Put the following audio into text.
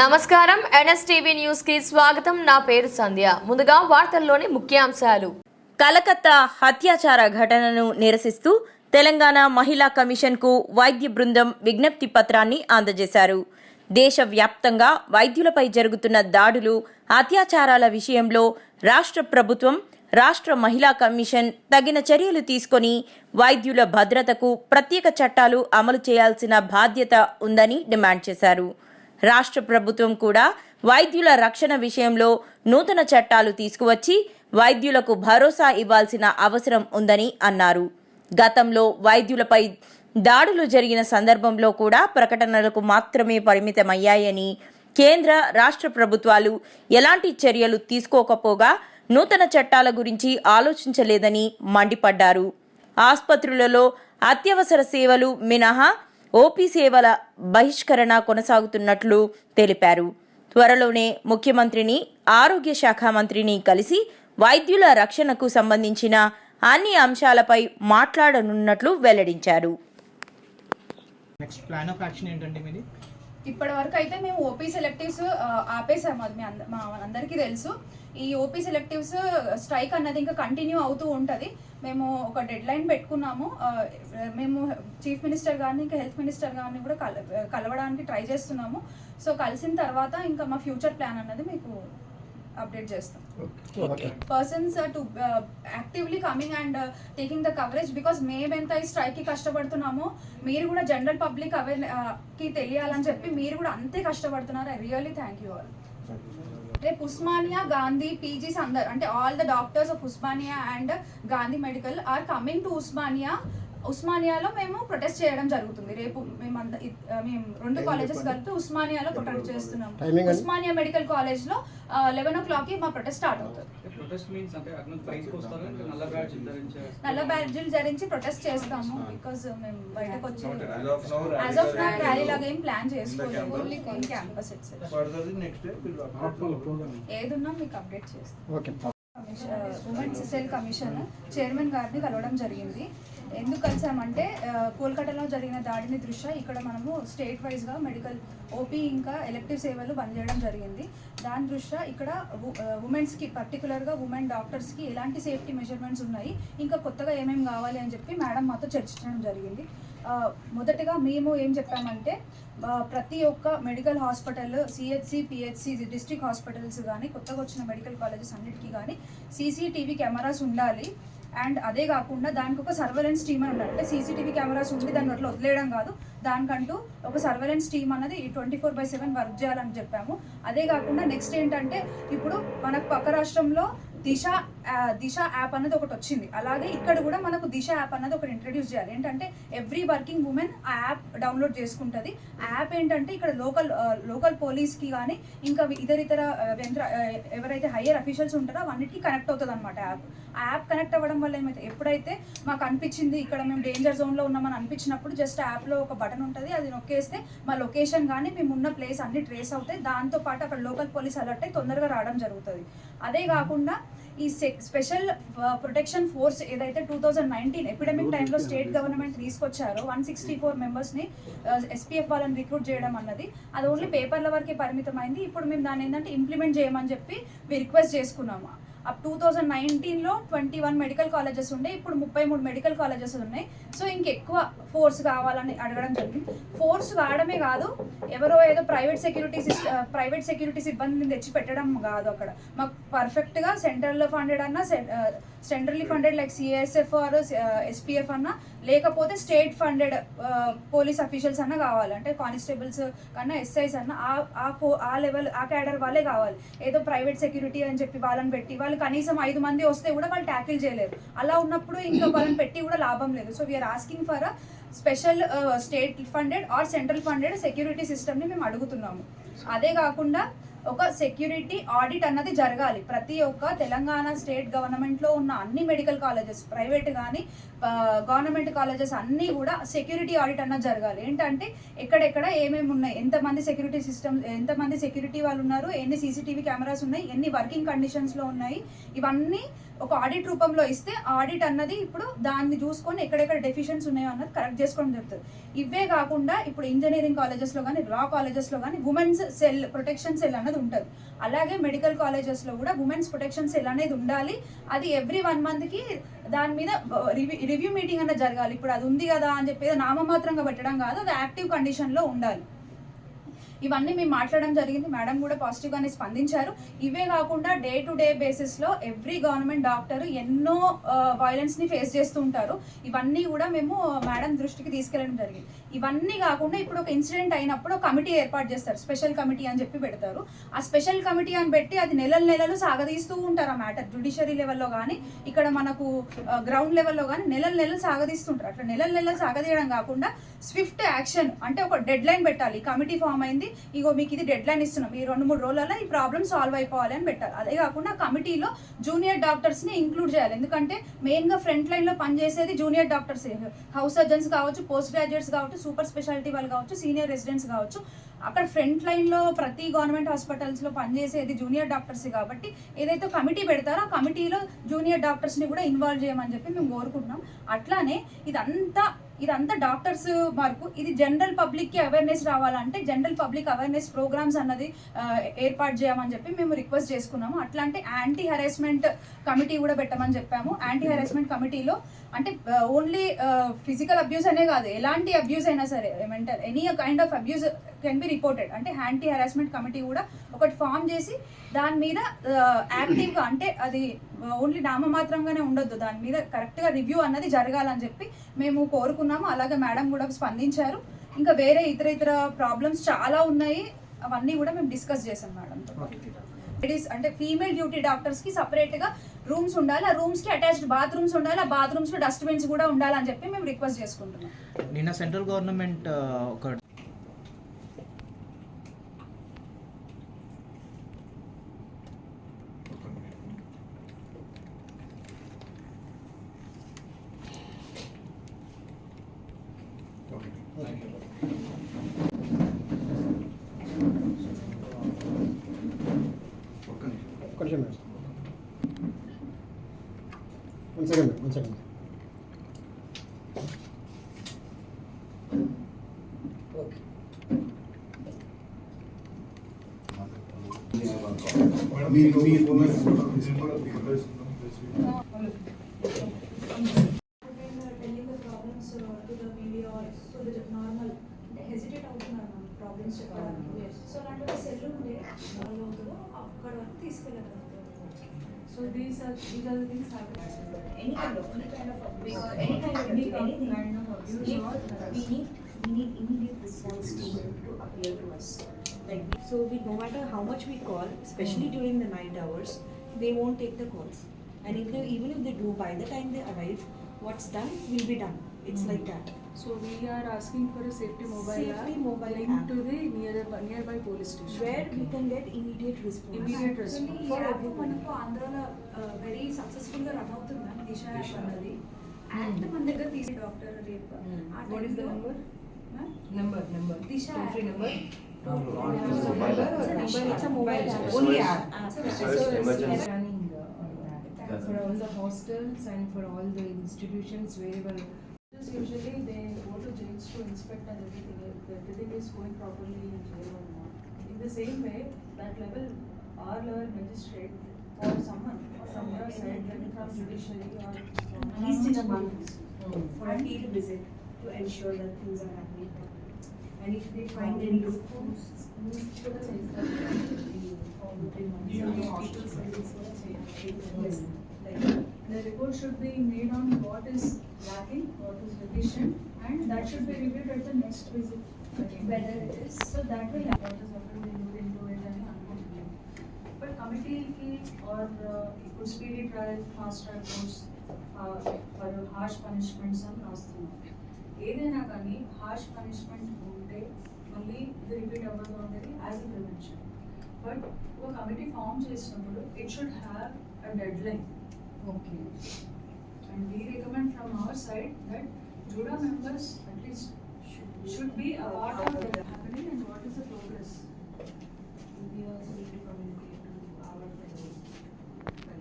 నమస్కారం. ఎన్ఎస్టీవీ న్యూస్కి స్వాగతం. నా పేరు సంధ్య. ముందుగా వార్తల్లోని ముఖ్యాంశాలు. కలకత్తా హత్యాచార ఘటనను నిరసిస్తూ తెలంగాణ మహిళా కమిషన్కు వైద్య బృందం విజ్ఞప్తి పత్రాన్ని అందజేశారు. దేశవ్యాప్తంగా వైద్యులపై జరుగుతున్న దాడులు అత్యాచారాల విషయంలో రాష్ట్ర ప్రభుత్వం రాష్ట్ర మహిళా కమిషన్ తగిన చర్యలు తీసుకొని వైద్యుల భద్రతకు ప్రత్యేక చట్టాలు అమలు చేయాల్సిన బాధ్యత ఉందని డిమాండ్ చేశారు. రాష్ట్ర ప్రభుత్వం కూడా వైద్యుల రక్షణ విషయంలో నూతన చట్టాలు తీసుకువచ్చి వైద్యులకు భరోసా ఇవ్వాల్సిన అవసరం ఉందని అన్నారు. గతంలో వైద్యులపై దాడులు జరిగిన సందర్భంలో కూడా ప్రకటనలకు మాత్రమే పరిమితమయ్యాయని కేంద్ర రాష్ట్ర ప్రభుత్వాలు ఎలాంటి చర్యలు తీసుకోకపోగా నూతన చట్టాల గురించి ఆలోచించలేదని మండిపడ్డారు. ఆసుపత్రులలో అత్యవసర సేవలు మినహా ఓపీ సేవల బహిష్కరణ కొనసాగుతున్నట్లు తెలిపారు. త్వరలోనే ముఖ్యమంత్రిని ఆరోగ్య శాఖ మంత్రిని కలిసి వైద్యుల రక్షణకు సంబంధించిన అన్ని అంశాలపై మాట్లాడనున్నట్లు వెల్లడించారు. నెక్స్ట్ ప్లాన్ ఆఫ్ యాక్షన్ ఏంటంటే మీది? ఇప్పటి వరకు అయితే మేము ఓపీ సెలెక్టివ్స్ ఆపేసాము అది మీ అంద- మా అందరికీ తెలుసు. ఈ ఓపీ సెలెక్టివ్స్ స్ట్రైక్ అన్నది ఇంకా కంటిన్యూ అవుతూ ఉంటుంది. మేము ఒక డెడ్ లైన్ పెట్టుకున్నాము మేము చీఫ్ మినిస్టర్ గారిని ఇంకా హెల్త్ మినిస్టర్ గారిని కూడా కల కలవడానికి ట్రై చేస్తున్నాము. సో కలిసిన తర్వాత ఇంకా మా ఫ్యూచర్ ప్లాన్ అన్నది మీకు అప్డేట్ చేస్తాం. Okay persons to actively coming and taking the coverage because మేము ఎంత ఈ స్ట్రైక్కి కష్టపడుతున్నామో మీరు కూడా జనరల్ పబ్లిక్ అవేర్కి తెలియాలని చెప్పి మీరు కూడా అంతే కష్టపడుతున్నారు. I really thank you all రేపు ఉస్మానియా గాంధీ పీజీస్ అందరు అంటే all the doctors of Osmania and Gandhi medical are coming to Osmania. ఉస్మానియాలో మేము ప్రొటెస్ట్ చేయడం జరుగుతుంది. రేపు మేము ఆ, మేము రెండు కాలేజెస్ కలిపి ఉస్మానియాలో ప్రొటెస్ట్ చేస్తున్నాం ఉస్మానియా మెడికల్ కాలేజ్లో లెవెన్ ఓ క్లాక్కి మా ప్రొటెస్ట్ స్టార్ట్ అవుతుంది. నల్ల బ్యాడ్జీలు ధరించి ప్రొటెస్ట్ చేస్తాము. బికాజ్ మేము బయటకు వచ్చి యాజ్ ఆఫ్ నా ర్యాలీ లాగా ఏం ప్లాన్ చేసుకోలేదు? Only campus. ఏదున్నా మీకు అప్డేట్ చేస్తాం. Okay women's cell commission chairman గారిని కలవడం జరిగింది. ఎందుకు కలిసామంటే ఆ, కోల్కతాలో జరిగిన దాడిని దృష్ట్యా ఇక్కడ మనము స్టేట్ వైజ్గా మెడికల్ ఓపీ ఇంకా ఎలక్టివ్ సేవలు బంద్ చేయడం జరిగింది. దాని దృష్ట్యా ఇక్కడ ఉమెన్స్కి పర్టికులర్గా ఉమెన్ డాక్టర్స్కి ఎలాంటి సేఫ్టీ మెజర్మెంట్స్ ఉన్నాయి ఇంకా కొత్తగా ఏమేమి కావాలి అని చెప్పి మేడం మాతో చర్చించడం జరిగింది. మొదటగా మేము ఏం చెప్పామంటే ప్రతి ఒక్క medical hospital CHC PHC district hospitals కానీ కొత్తగా వచ్చిన మెడికల్ కాలేజెస్ అన్నిటికీ కానీ సీసీటీవీ కెమెరాస్ ఉండాలి. అండ్ అదే కాకుండా దానికి ఒక సర్వేలెన్స్ టీమ్ అని ఉండాలి. అంటే సీసీటీవీ కెమెరాస్ ఉండి దాని అట్లా వదిలేయడం కాదు. దానికంటూ ఒక సర్వేలెన్స్ టీమ్ అనేది twenty four by seven work చేయాలని చెప్పాము. అదే కాకుండా నెక్స్ట్ ఏంటంటే ఇప్పుడు మనకు పక్క రాష్ట్రంలో దిశ దిశ యాప్ అన్నది ఒకటి వచ్చింది. అలాగే ఇక్కడ కూడా మనకు దిశ యాప్ అన్నది ఒకటి ఇంట్రడ్యూస్ చేయాలి. ఏంటంటే ఎవ్రీ వర్కింగ్ ఉమెన్ ఆ యాప్ డౌన్లోడ్ చేసుకుంటుంది. ఆ యాప్ ఏంటంటే ఇక్కడ లోకల్ లోకల్ పోలీస్కి కానీ ఇంకా ఇతర ఇతర యంత్ర ఎవరైతే హయ్యర్ అఫీషియల్స్ ఉంటారో అవన్నిటికీ కనెక్ట్ అవుతుంది అనమాట యాప్. ఆ యాప్ కనెక్ట్ అవ్వడం వల్ల ఏమైతే ఎప్పుడైతే మాకు అనిపించింది ఇక్కడ మేము డేంజర్ జోన్లో ఉన్నామని అనిపించినప్పుడు జస్ట్ యాప్లో ఒక బటన్ ఉంటుంది అది నొక్కేస్తే మా లొకేషన్ కానీ మేము ఉన్న ప్లేస్ అన్ని ట్రేస్ అవుతాయి. దాంతో పాటు అక్కడ లోకల్ పోలీస్ అలర్ట్ అయి తొందరగా రావడం జరుగుతుంది. అదే కాకుండా ఈ స్పెషల్ ప్రొటెక్షన్ ఫోర్స్ ఏదైతే టూ థౌజండ్ నైన్టీన్ ఎపిడమిక్ టైంలో స్టేట్ గవర్నమెంట్ తీసుకొచ్చారో వన్ సిక్స్టీ ఫోర్ మెంబర్స్ని ఎస్పీఎఫ్ వాళ్ళని రిక్రూట్ చేయడం అన్నది అది ఓన్లీ పేపర్ల వరకే పరిమితమైంది. ఇప్పుడు మేము దాన్ని ఏంటంటే ఇంప్లిమెంట్ చేయమని చెప్పి రిక్వెస్ట్ చేసుకున్నాము. అప్ టూ థౌజండ్ నైన్టీన్లో ట్వంటీ వన్ మెడికల్ కాలేజెస్ ఉండే ఇప్పుడు ముప్పై మూడు మెడికల్ కాలేజెస్ ఉన్నాయి. సో ఇంకెక్కువ ఫోర్స్ కావాలని అడగడం జరిగింది. ఫోర్స్ కావడమే కాదు ఎవరో ఏదో ప్రైవేట్ సెక్యూరిటీ ప్రైవేట్ సెక్యూరిటీ సిబ్బందిని తెచ్చి పెట్టడం కాదు అక్కడ. మాకు పర్ఫెక్ట్గా సెంట్రల్లో ఫండెడ్ అన్న centrally funded like CSF or SPF అన్న లేకపోతే స్టేట్ ఫండెడ్ పోలీస్ అఫీషియల్స్ అన్న కావాలి. అంటే కానిస్టేబుల్స్ కన్నా ఎస్ఐస్ అన్న ఆ- ఆ లెవెల్ ఆ క్యాడర్ వాళ్ళే కావాలి. ఏదో ప్రైవేట్ సెక్యూరిటీ అని చెప్పి వాళ్ళని పెట్టి వాళ్ళు కనీసం ఐదు మంది వస్తే కూడా వాళ్ళు ట్యాకిల్ చేయలేరు. అలా ఉన్నప్పుడు ఇంకా వాళ్ళని పెట్టి కూడా లాభం లేదు. So we are asking for a special state funded or central funded security సిస్టమ్ని మేము అడుగుతున్నాము. అదే కాకుండా ఒక సెక్యూరిటీ ఆడిట్ అన్నది జరగాలి. ప్రతి ఒక్క తెలంగాణ స్టేట్ గవర్నమెంట్లో ఉన్న అన్ని మెడికల్ కాలేజెస్ ప్రైవేట్ కానీ గవర్నమెంట్ కాలేజెస్ అన్నీ కూడా సెక్యూరిటీ ఆడిట్ అన్నది జరగాలి. ఏంటంటే ఎక్కడెక్కడ ఏమేమి ఉన్నాయి ఎంతమంది సెక్యూరిటీ సిస్టమ్ ఎంతమంది సెక్యూరిటీ వాళ్ళు ఉన్నారు ఎన్ని సీసీటీవీ కెమెరాస్ ఉన్నాయి ఎన్ని వర్కింగ్ కండిషన్స్లో ఉన్నాయి ఇవన్నీ ఒక ఆడిట్ రూపంలో ఇస్తే ఆడిట్ అన్నది ఇప్పుడు దాన్ని చూసుకొని ఎక్కడెక్కడ డెఫిషియన్స్ ఉన్నాయో అన్నది కరెక్ట్ చేసుకోవడం జరుగుతుంది. ఇవే కాకుండా ఇప్పుడు ఇంజనీరింగ్ కాలేజెస్లో కానీ లా కాలేజెస్లో కానీ ఉమెన్స్ సెల్ ప్రొటెక్షన్ సెల్ అన్నది ఉంటుంది. అలాగే మెడికల్ కాలేజెస్లో కూడా ఉమెన్స్ ప్రొటెక్షన్ సెల్ అనేది ఉండాలి. అది ఎవ్రీ వన్ మంత్కి దాని మీద రివ్యూ రివ్యూ మీటింగ్ అన్నది జరగాలి. ఇప్పుడు అది ఉంది కదా అని చెప్పి నామమాత్రంగా పెట్టడం కాదు అది యాక్టివ్ కండిషన్లో ఉండాలి. ఇవన్నీ మేము మాట్లాడడం జరిగింది. మేడం కూడా పాజిటివ్గానే స్పందించారు. ఇవే కాకుండా డే టు డే బేసిస్లో ఎవ్రీ గవర్నమెంట్ డాక్టర్ ఎన్నో వైలెన్స్ని ఫేస్ చేస్తూ ఉంటారు. ఇవన్నీ కూడా మేము మేడం దృష్టికి తీసుకెళ్ళడం జరిగింది. ఇవన్నీ కాకుండా ఇప్పుడు ఒక ఇన్సిడెంట్ అయినప్పుడు ఒక కమిటీ ఏర్పాటు చేస్తారు. స్పెషల్ కమిటీ అని చెప్పి పెడతారు. ఆ స్పెషల్ కమిటీ అని పెట్టి అది నెలలు నెలలు సాగదీస్తూ ఉంటారు ఆ మ్యాటర్ జుడిషియరీ లెవెల్లో కానీ ఇక్కడ మనకు గ్రౌండ్ లెవెల్లో కానీ నెలలు నెలలు సాగదీస్తుంటారు. అట్లా నెలలు నెలలు సాగదీయడం కాకుండా స్విఫ్ట్ యాక్షన్ అంటే ఒక డెడ్ లైన్ పెట్టాలి. కమిటీ ఫామ్ అయింది. ఇగో మీకు ఇది డెడ్ లైన్ ఇస్తున్నాం. ఈ రెండు మూడు రోజులలో ఈ ప్రాబ్లమ్ సాల్వ్ అయిపోవాలి అని పెట్టాలి అదే కాకుండా కమిటీలో జూనియర్ డాక్టర్స్ని ఇంక్లూడ్ చేయాలి. ఎందుకంటే మెయిన్గా ఫ్రంట్ లైన్లో పనిచేసేది జూనియర్ డాక్టర్స్. హౌస్ సర్జన్స్ కావచ్చు పోస్ట్ గ్రాడ్యుయేట్స్ కావచ్చు సూపర్ స్పెషాలిటీ వాళ్ళు కావచ్చు సీనియర్ రెసిడెంట్స్ కావచ్చు. అక్కడ ఫ్రంట్ లైన్లో ప్రతి గవర్నమెంట్ హాస్పిటల్స్లో పనిచేసేది జూనియర్ డాక్టర్స్ కాబట్టి ఏదైతే కమిటీ పెడతారో ఆ కమిటీలో జూనియర్ డాక్టర్స్ని కూడా ఇన్వాల్వ్ చేయమని చెప్పి మేము కోరుకుంటున్నాం. అట్లానే ఇదంతా ఇదంతా డాక్టర్స్ వరకు ఇది జనరల్ పబ్లిక్కి అవేర్నెస్ రావాలంటే జనరల్ పబ్లిక్ అవేర్నెస్ ప్రోగ్రామ్స్ అన్నది ఏర్పాటు చేయమని చెప్పి మేము రిక్వెస్ట్ చేసుకున్నాము. అట్లాంటి యాంటీ హెరాస్మెంట్ కమిటీ కూడా పెట్టమని చెప్పాము. యాంటీ హెరాస్మెంట్ కమిటీలో అంటే ఓన్లీ ఫిజికల్ అబ్యూస్ అనే కాదు ఎలాంటి అబ్యూస్ అయినా సరే mental any kind of abuse can be reported అంటే యాంటీ హెరాస్మెంట్ కమిటీ కూడా ఒకటి ఫామ్ చేసి దాని మీద uh, యాక్టివ్గా అంటే అది uh, ఓన్లీ నామమాత్రంగానే ఉండొద్దు. దాని మీద కరెక్ట్గా రివ్యూ అన్నది జరగాలని చెప్పి మేము కోరుకున్నాము. అలాగే మేడం కూడా స్పందించారు. ఇంకా వేరే ఇతర ఇతర ప్రాబ్లమ్స్ చాలా ఉన్నాయి. అవన్నీ కూడా మేము డిస్కస్ చేసాం మేడంతో లేడీస్ అంటే ఫీమేల్ డ్యూటీ డాక్టర్స్కి సపరేట్గా రూమ్స్ ఉండాలి. ఆ రూమ్స్కి అటాచ్డ్ బాత్రూమ్స్ ఉండాలి. ఆ బాత్రూమ్స్లో డస్ట్బిన్స్ కూడా ఉండాలని చెప్పి మేము రిక్వెస్ట్ చేసుకుంటున్నాం. నిన్న సెంట్రల్ గవర్నమెంట్ ఒక ఒక్క నిమిషం madam one second one second me me phone telling the problems uh, to the media to the normal hesitate అవుతున్నారు ప్రాబ్లమ్స్ చెప్పడానికి సో అలాంటి సెల్ ఉండే వాళ్ళు అవుతుందో అక్కడ వరకు తీసుకెళ్ళగలుగుతారు So these are, these are the things happening. any kind of, any kind of abuse any kind of Any abuse, anything. kind of abuse We or we need, we need immediate response team to appear to us. Like, So we, no matter how much we call, especially hmm. during the night hours, they won't take the calls. And if they, even if they do, by the time they arrive, what's done will be done. It's hmm. like that. So we are asking for a safety mobile Safety app mobile linked app. to the nearby, nearby police station. Where we can get immediate response. Immediate Actually, response. ఈ app మనకు ఆంధ్రాలో very successful గా run అవుతుంది ma'am Disha app అన్నది act మన దగ్గర తీసి doctor రేపు ఆ What is the time లో- number? Ma'am? Number, number. Disha Toll free app. number? It's a number, it's a mobile app. Only app. So SOS it's emergency. running uh, that for all the hostels and for all the institutions wherever. Usually they go to jails to inspect and everything, if everything is going properly in jail or not. In the same way, that level, our level magistrate or someone from your side, like from judiciary or. from- at least in a month, for a field visit to ensure that things are happening. And if they find any loopholes, Yes. Like, the report should be made on what is lacking, what is deficient, and that should be reviewed at the next visit. again. Whether it is, So that will, what is already looked into it అని అనుకుంటున్నాం. But కమిటీకి are ఇప్పుడు speedy trial fast track courts for harsh punishments అని రాస్తున్నాం ఏదైనా కానీ harsh punishment ఉంటే మళ్ళీ ఇది రిపీట్ అవ్వదు అనేది యాజ్ ఎ ప్రివెన్షన్ బట్ ఒక కమిటీ ఫామ్ చేసినప్పుడు it should have a deadline okay And we recommend from our side that Juda members at least should, should be a part of the happening and what is the progress. We also need to communicate.